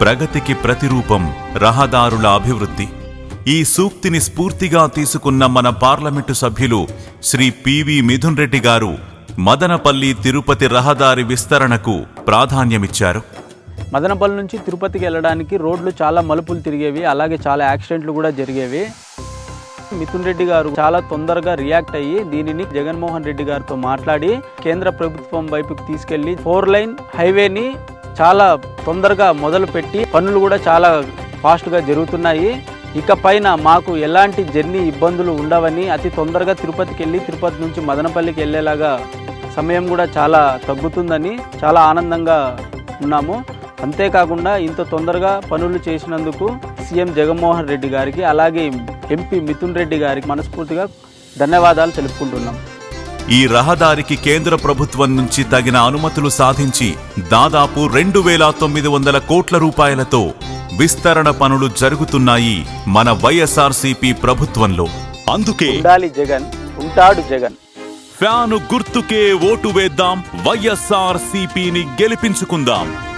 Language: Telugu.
ప్రగతికి ప్రతిరూపం రహదారుల అభివృద్ధి. ఈ సూక్తిని స్ఫూర్తిగా తీసుకున్న మన పార్లమెంటు సభ్యులు శ్రీ పివి మిథున్ రెడ్డి గారు మదనపల్లి తిరుపతి రహదారి విస్తరణకు ప్రాధాన్యమిచ్చారు. మదనపల్లి నుంచి తిరుపతికి వెళ్ళడానికి రోడ్లు చాలా మలుపులు తిరిగేవి అలాగే చాలా యాక్సిడెంట్లు కూడా జరిగేవి. మిథున్ రెడ్డి గారు చాలా తొందరగా రియాక్ట్ అయ్యి దీనిని జగన్మోహన్ రెడ్డి గారితో మాట్లాడి కేంద్ర ప్రభుత్వం వైపుకి తీసుకెళ్ళి ఫోర్ లైన్ హైవేని చాలా తొందరగా మొదలుపెట్టి పనులు కూడా చాలా ఫాస్ట్గా జరుగుతున్నాయి. ఇక పైన మాకు ఎలాంటి జర్నీ ఇబ్బందులు ఉండవని అతి తొందరగా తిరుపతికి వెళ్ళి తిరుపతి నుంచి మదనపల్లికి వెళ్ళేలాగా సమయం కూడా చాలా తగ్గుతుందని చాలా ఆనందంగా ఉన్నాము. అంతేకాకుండా ఇంత తొందరగా పనులు చేసినందుకు సీఎం జగన్మోహన్ రెడ్డి గారికి అలాగే ఎంపీ మిథున్ రెడ్డి గారికి మనస్ఫూర్తిగా ధన్యవాదాలు తెలుపుకుంటున్నాం. ఈ రహదారికి కేంద్ర ప్రభుత్వం నుంచి తగిన అనుమతులు సాధించి దాదాపు రెండు వేల తొమ్మిది వందల కోట్ల రూపాయలతో విస్తరణ పనులు జరుగుతున్నాయి మన వైఎస్ఆర్సీపీ ప్రభుత్వంలో. అందుకే ఉండాలి జగన్ ఉంటాడు జగన్. ఫ్యాను గుర్తుకే ఓటు వేద్దాం వైఎస్ఆర్ సిపిని గెలిపించుకుందాం.